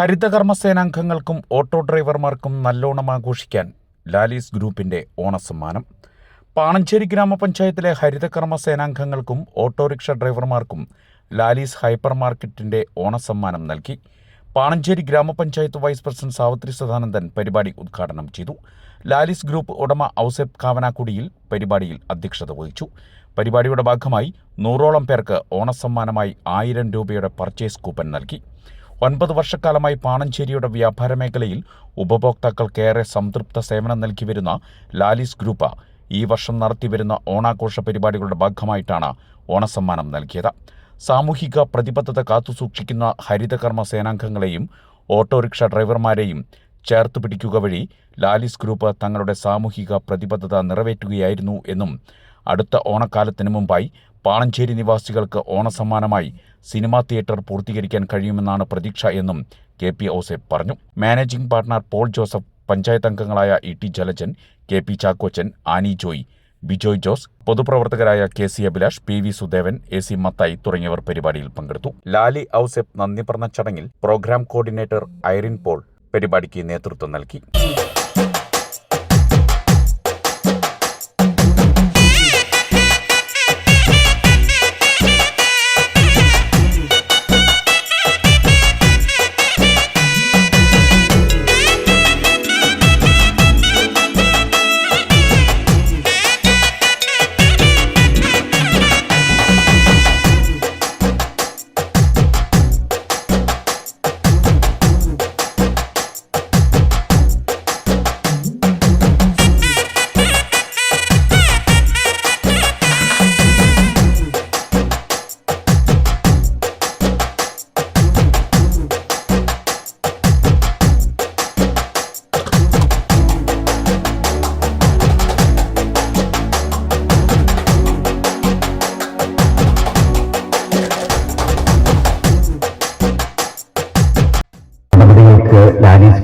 ഹരിതകർമ്മ സേനാംഗങ്ങൾക്കും auto ഡ്രൈവർമാർക്കും നല്ലോണം ആഘോഷിക്കാൻ ലാലീസ് ഗ്രൂപ്പിന്റെ ഓണസമ്മാനം. പാണഞ്ചേരി ഗ്രാമപഞ്ചായത്തിലെ ഹരിതകർമ്മ സേനാംഗങ്ങൾക്കും ഓട്ടോറിക്ഷ ഡ്രൈവർമാർക്കും ലാലീസ് ഹൈപ്പർ മാർക്കറ്റിന്റെ ഓണസമ്മാനം നൽകി. പാണഞ്ചേരി ഗ്രാമപഞ്ചായത്ത് വൈസ് പ്രസിഡന്റ് സാവിത്രി സദാനന്ദൻ പരിപാടി ഉദ്ഘാടനം ചെയ്തു. ലാലിസ് ഗ്രൂപ്പ് ഉടമ ഔസേബ് കാവനാക്കുടിയിൽ പരിപാടിയിൽ അധ്യക്ഷത വഹിച്ചു. പരിപാടിയുടെ ഭാഗമായി നൂറോളം പേർക്ക് ഓണസമ്മാനമായി ആയിരം രൂപയുടെ പർച്ചേസ് കൂപ്പൺ നൽകി. ഒൻപത് വർഷക്കാലമായി പാണഞ്ചേരിയുടെ വ്യാപാര മേഖലയിൽ ഉപഭോക്താക്കൾക്കേറെ സംതൃപ്ത സേവനം നൽകി വരുന്ന ലാലിസ് ഗ്രൂപ്പ് ഈ വർഷം നടത്തിവരുന്ന ഓണാഘോഷ പരിപാടികളുടെ ഭാഗമായിട്ടാണ് ഓണസമ്മാനം നൽകിയത്. സാമൂഹിക പ്രതിബദ്ധത കാത്തുസൂക്ഷിക്കുന്ന ഹരിതകർമ്മ സേനാംഗങ്ങളെയും ഓട്ടോറിക്ഷ ഡ്രൈവർമാരെയും ചേർത്ത് പിടിക്കുക വഴി ലാലിസ് ഗ്രൂപ്പ് തങ്ങളുടെ സാമൂഹിക പ്രതിബദ്ധത നിറവേറ്റുകയായിരുന്നു എന്നും അടുത്ത ഓണക്കാലത്തിനു മുമ്പായി പാണഞ്ചേരി നിവാസികൾക്ക് ഓണസമ്മാനമായി സിനിമാ തിയേറ്റർ പൂർത്തീകരിക്കാൻ കഴിയുമെന്നാണ് പ്രതീക്ഷ എന്നും കെ പി ഔസേബ് പറഞ്ഞു. Managing partner Paul Joseph panchayat അംഗങ്ങളായ E T Jalajan K P Chakkochan Annie Joy Bijoy Jose പൊതുപ്രവർത്തകരായ K C Abhilash P V Sudevan A C Mathai തുടങ്ങിയവർ പരിപാടിയിൽ പങ്കെടുത്തു. ലാലി ഔസെപ്പ് നന്ദി പറഞ്ഞ ചടങ്ങിൽ പ്രോഗ്രാം കോർഡിനേറ്റർ ഐറിൻ പോൾ പരിപാടിക്ക് നേതൃത്വം നൽകി.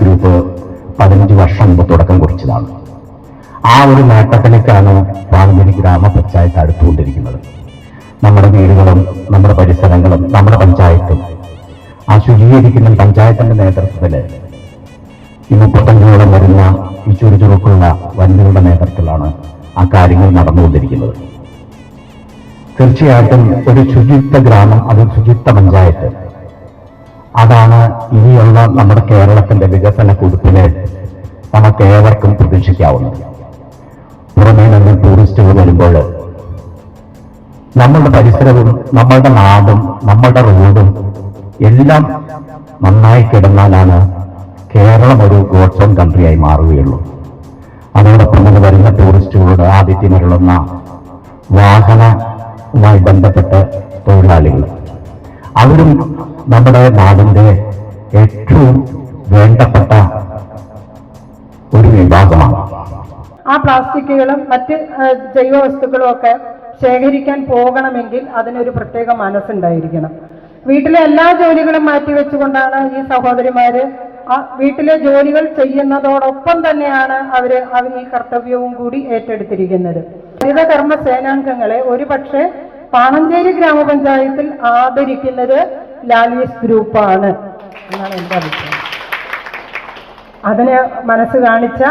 ഗ്രൂപ്പ് പതിനഞ്ച് വർഷം മുമ്പ് തുടക്കം കുറിച്ചതാണ്. ആ ഒരു നേട്ടത്തിലേക്കാണ് പാലഞ്ചേരി ഗ്രാമപഞ്ചായത്ത് അടുത്തുകൊണ്ടിരിക്കുന്നത്. നമ്മുടെ വീടുകളും നമ്മുടെ പരിസരങ്ങളും നമ്മുടെ പഞ്ചായത്തും ആ ശുചീകരിക്കുന്ന പഞ്ചായത്തിന്റെ നേതൃത്വത്തിൽ ഈ മുപ്പത്തഞ്ചോളം വരുന്ന ഈ ചുറുചുറുക്കുള്ള വനിതകളുടെ നേതൃത്വത്തിലാണ് ആ കാര്യങ്ങൾ നടന്നുകൊണ്ടിരിക്കുന്നത്. തീർച്ചയായിട്ടും ഒരു ശുചിത്വ ഗ്രാമം അത് ശുചിത്വ പഞ്ചായത്ത്. അതാണ് ഇനിയുള്ള നമ്മുടെ കേരളത്തിന്റെ വികസന കുതിപ്പിന് നമുക്ക് ഏവർക്കും പ്രതീക്ഷിക്കാവുന്നത് പുറമേ നിന്ന് ടൂറിസ്റ്റുകൾ വരുമ്പോൾ നമ്മളുടെ പരിസരവും നമ്മളുടെ നാടും നമ്മളുടെ റോഡും എല്ലാം നന്നായി കിടന്നാലാണ് കേരളം ഒരു ഗോഡ്സ് കൺട്രിയായി മാറുകയുള്ളൂ. അതോടൊപ്പം തന്നെ വരുന്ന ടൂറിസ്റ്റുകളുടെ ആതിഥ്യമരുളുന്ന വാഹനവുമായി ബന്ധപ്പെട്ട തൊഴിലാളികൾ. അവരും നമ്മുടെ നാടിന്റെ ഏറ്റവും വേണ്ടപ്പെട്ട ഒരു വിഭാഗമാണ്. ആ പ്ലാസ്റ്റിക്കുകളും മറ്റ് ജൈവ വസ്തുക്കളും ഒക്കെ ശേഖരിക്കാൻ പോകണമെങ്കിൽ അതിനൊരു പ്രത്യേക മനസ്സുണ്ടായിരിക്കണം. വീട്ടിലെ എല്ലാ ജോലികളും മാറ്റിവെച്ചുകൊണ്ടാണ് ഈ സഹോദരിമാര് ആ വീട്ടിലെ ജോലികൾ ചെയ്യുന്നതോടൊപ്പം തന്നെയാണ് അവർ അവർ ഈ കർത്തവ്യവും കൂടി ഏറ്റെടുത്തിരിക്കുന്നത്. ഹരിതകർമ്മ സേനാംഗങ്ങളെ ഒരുപക്ഷെ പാണഞ്ചേരി ഗ്രാമപഞ്ചായത്തിൽ ആദരിക്കുന്നത് ലാലീസ് ഗ്രൂപ്പാണ്. എന്നാണ് എന്റെ അഭിപ്രായം. അതിന് മനസ്സ് കാണിച്ച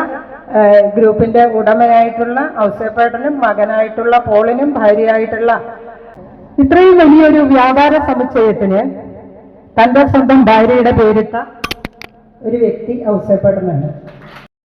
ഗ്രൂപ്പിന്റെ ഉടമയായിട്ടുള്ള ഔസേപ്പേട്ടനും മകനായിട്ടുള്ള പോളിനും ഭാര്യയായിട്ടുള്ള ഇത്രയും വലിയൊരു വ്യാപാര സമുച്ചയത്തിന് തന്റെ സ്വന്തം ഭാര്യയുടെ പേരിട്ട ഒരു വ്യക്തി ഔസേപ്പേട്ടനാണ്.